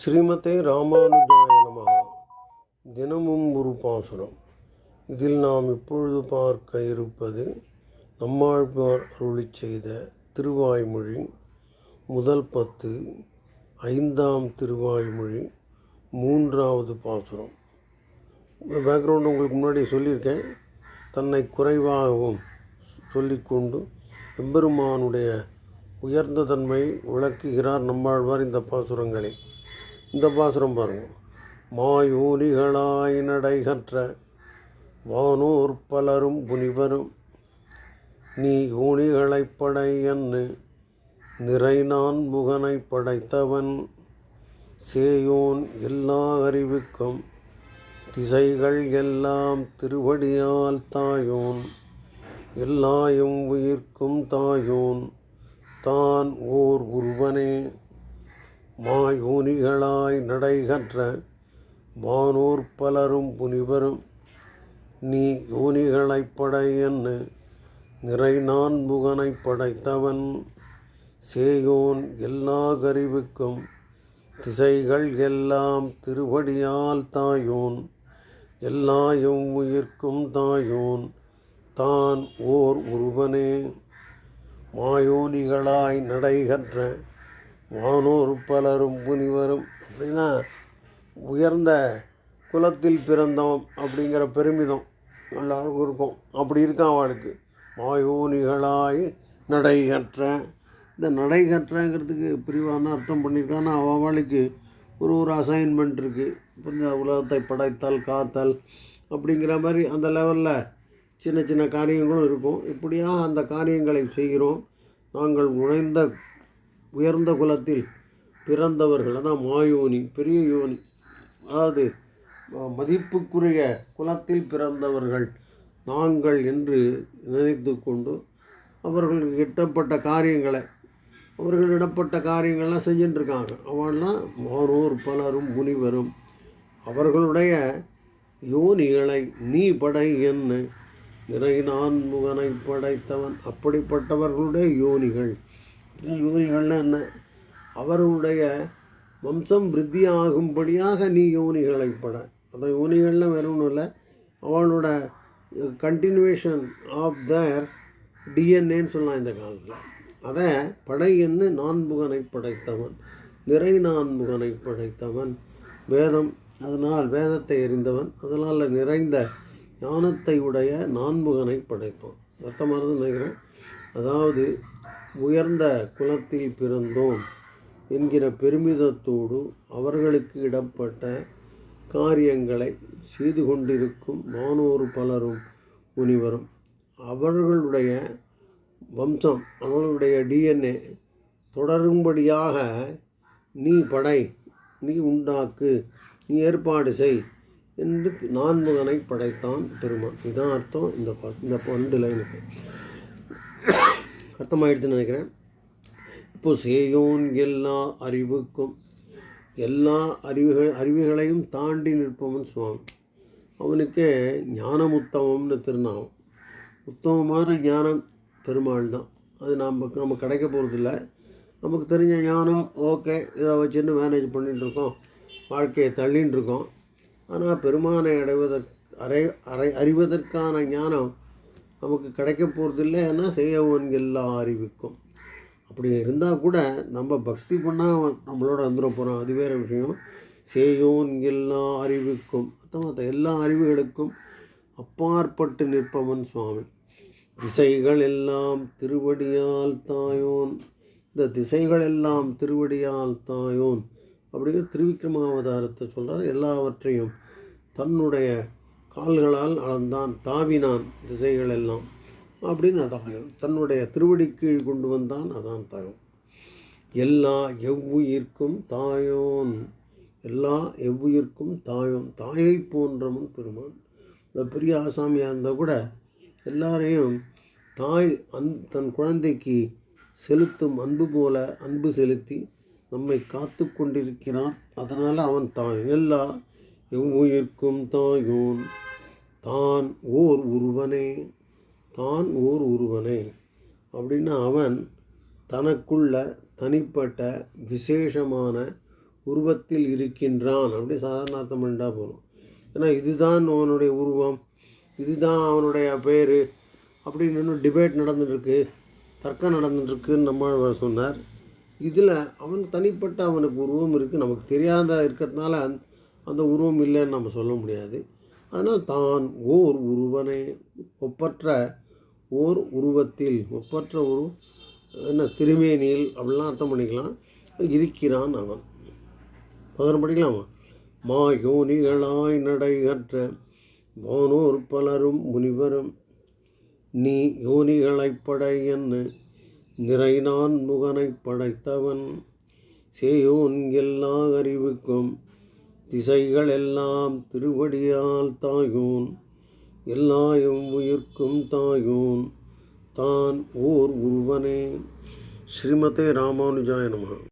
ஸ்ரீமதே ராமானுஜாய நமः தினமும் ஒரு பாசுரம். இதில் நாம் இப்பொழுது பார்க்க இருப்பது நம்மாழ்வார் அருளிச் செய்த திருவாய்மொழி முதல் பத்து ஐந்தாம் திருவாய்மொழி மூன்றாவது பாசுரம். பேக்ரவுண்ட் உங்களுக்கு முன்னாடி சொல்லியிருக்கேன். தன்னை குறைவாகவும் சொல்லிக்கொண்டு எம்பெருமானுடைய உயர்ந்த தன்மை விளக்குகிறார் நம்மாழ்வார் இந்த பாசுரங்களை. இந்த பாசுரம் பாருங்கள் மாயூலிகளாய் நடைகற்ற வானோர் பலரும் புனிவரும். நீ யூனிகளைப் படை என்று நிறை நான் முகனை படைத்தவன். சேயோன் எல்லா அறிவுக்கும் திசைகள் எல்லாம் திருவடியால் தாயோன். எல்லாயும் உயிர்க்கும் தாயோன். தான் ஓர் உருவனே. மாயோனிகளாய் நடைகற்ற வானோர் பலரும் புனிவரும் நீ யோனிகளைப் படை என்று நிறை நான் முகனை படைத்தவன். சேயோன் எல்லா கருவுக்கும் திசைகள் எல்லாம் திருவடியால் தாயோன். எல்லாயும் உயிர்க்கும் தாயோன் தான் ஓர் உருவனே. மாயோனிகளாய் நடைகற்ற வானோர் பலரும் முனிவரும். அப்படின்னா உயர்ந்த குலத்தில் பிறந்தவன் அப்படிங்கிற பெருமிதம் எல்லாருக்கும் இருக்கும். அப்படி இருக்கான் அவளுக்கு மாயோனிகளாய் நடைகற்ற. இந்த நடைகற்றங்கிறதுக்கு பிரிவான அர்த்தம் பண்ணியிருக்கான்னா அவளுக்கு ஒரு ஒரு அசைன்மெண்ட் இருக்குது புரிஞ்ச உலகத்தை படைத்தல் காத்தல் அப்படிங்கிற மாதிரி அந்த லெவலில் சின்ன சின்ன காரியங்களும் இருக்கும். இப்படியாக அந்த காரியங்களை செய்கிறோம். நாங்கள் உழைந்த உயர்ந்த குலத்தில் பிறந்தவர்கள் அதான் மாயோனி பெரிய யோனி. அதாவது ம- மதிப்புக்குரிய குலத்தில் பிறந்தவர்கள் நாங்கள் என்று நினைத்து கொண்டு அவர்களுக்கு இட்டப்பட்ட காரியங்களை அவர்களிடப்பட்ட காரியங்கள்லாம் செஞ்சுட்டுருக்காங்க அவெல்லாம் அவள்லாம் மானோர் பலரும் முனிவரும் அவர்களுடைய யோனிகளை நீ படை என்ன நிறை நான் முகனை படைத்தவன். அப்படிப்பட்டவர்களுடைய யோனிகள். யோனிகள்னா என்ன? அவர்களுடைய வம்சம் விருத்தியாகும்படியாக நீ யோனிகளை பட. அந்த யோனிகள்லாம் வேறு ஒன்றும் இல்லை. அவனோட கண்டினியூவேஷன் ஆஃப் தர் டிஎன்ஏன்னு சொல்லலாம் இந்த காலத்தில். அதை படை என்று நான்புகனை படைத்தவன் நிறை நான்புகனை படைத்தவன் வேதம் அதனால் வேதத்தை எறிந்தவன் அதனால் நிறைந்த ஞானத்தை உடைய நான்புகனை படைத்தான் அர்த்தமானது நினைக்கிறேன். அதாவது உயர்ந்த குலத்தில் பிறந்தோம் என்கிற பெருமிதத்தோடு அவர்களுக்கு இடப்பட்ட காரியங்களை செய்து கொண்டிருக்கும் வானோர் பலரும் முனிவரும். அவர்களுடைய வம்சம் அவர்களுடைய டிஎன்ஏ தொடரும்படியாக நீ படை நீ உண்டாக்கு நீ ஏற்பாடு செய் என்று நான்முகனை படைத்தான் பெருமான். இதான் அர்த்தம் இந்த ப- இந்த பண்டு லைனுக்கு. அர்த்தமாயிடுச்சுன்னு நினைக்கிறேன். இப்போ சேயோன் எல்லா அறிவுக்கும் எல்லா அறிவுகள் அறிவுகளையும் தாண்டி நிற்பவன் சுவாமி. அவனுக்கு ஞானம் உத்தமம்னு திருநாமம். உத்தமமான ஞானம் பெருமாள் தான் அது நாம் நம்ம கிடைக்க போகிறதில்ல நமக்கு தெரிஞ்ச ஞானம் ஓகே இதை வச்சுன்னு மேனேஜ் பண்ணிகிட்டு இருக்கோம். வாழ்க்கையை தள்ளின்னு இருக்கோம். ஆனால் பெருமானை அடைவதற்கு அறை அறை அறிவதற்கான ஞானம் நமக்கு கிடைக்க போகிறதில்ல ஏன்னா செய்யவன் எல்லா அறிவிக்கும் அப்படி இருந்தால் கூட நம்ம பக்தி பண்ணால் நம்மளோட வந்துட போகிறோம் அது வேறு விஷயம். சேயோன் எல்லா அறிவுக்கும் மற்ற எல்லா அறிவுகளுக்கும் அப்பாற்பட்டு நிற்பவன் சுவாமி. திசைகள் எல்லாம் திருவடியால் தாயோன். இந்த திசைகள் எல்லாம் திருவடியால் தாயோன். அப்படிங்கிற திருவிக்ரமாவதாரத்தை சொல்கிறார் எல்லாவற்றையும் தன்னுடைய கால்களால் அளந்தான் தாவினான் திசைகள் எல்லாம் அப்படின்னு அதான் தன்னுடைய திருவடி கீழ் கொண்டு வந்தான் அதான் தாயும் எல்லா எவ்வுயிர்க்கும் தாயோன். எல்லா எவ்வுயிர்க்கும் தாயோன். தாயை போன்றவன் பெருமான். இந்த பெரிய ஆசாமியாக இருந்தால் கூட எல்லாரையும் தாய் அன் தன் குழந்தைக்கு செலுத்தும் அன்பு போல அன்பு செலுத்தி நம்மை காத்து கொண்டிருக்கிறான். அதனால் அவன் தாய். எல்லா எவ்வுயிர்க்கும் தாயோன். தான் ஓர் உருவனே தான் ஓர் உருவனே அப்படின்னா அவன் தனக்குள்ள தனிப்பட்ட விசேஷமான உருவத்தில் இருக்கின்றான். அப்படி சாதாரண அர்த்தம் பண்ணிட்டா போதும். ஏன்னா இதுதான் அவனுடைய உருவம் இதுதான் அவனுடைய பேர் அப்படின்னு இன்னும் டிபேட் நடந்துட்டுருக்கு. தர்க்கம் நடந்துட்டுருக்குன்னு நம்ம சொன்னார். இதில் அவன் தனிப்பட்ட அவனுக்கு உருவம் இருக்குது நமக்கு தெரியாத இருக்கிறதுனால அந்த- அந்த உருவம் இல்லைன்னு நம்ம சொல்ல முடியாது. ஆனால் தான் ஓர் உருவனை. ஒப்பற்ற ஓர் உருவத்தில் ஒப்பற்ற ஒரு என்ன திருமேனியில் அப்படிலாம் அர்த்தம் பண்ணிக்கலாம். இருக்கிறான் அவன். பதினொன்று படிக்கலாமா? மாயோனிகளாய் நடைகற்ற வானோர் பலரும் முனிவரும். நீ யோனிகளைப் படை என்ன நிறைநான் முகனைப் படைத்தவன். சேயோன் எல்லா அறிவுக்கும் திசைகள் எல்லாம் திருவடியால் தாயோன் எல்லாயும் உயிர்க்கும் தாயோன் தான் ஓர் உருவனே. ஸ்ரீமதே ராமானுஜாய நமः.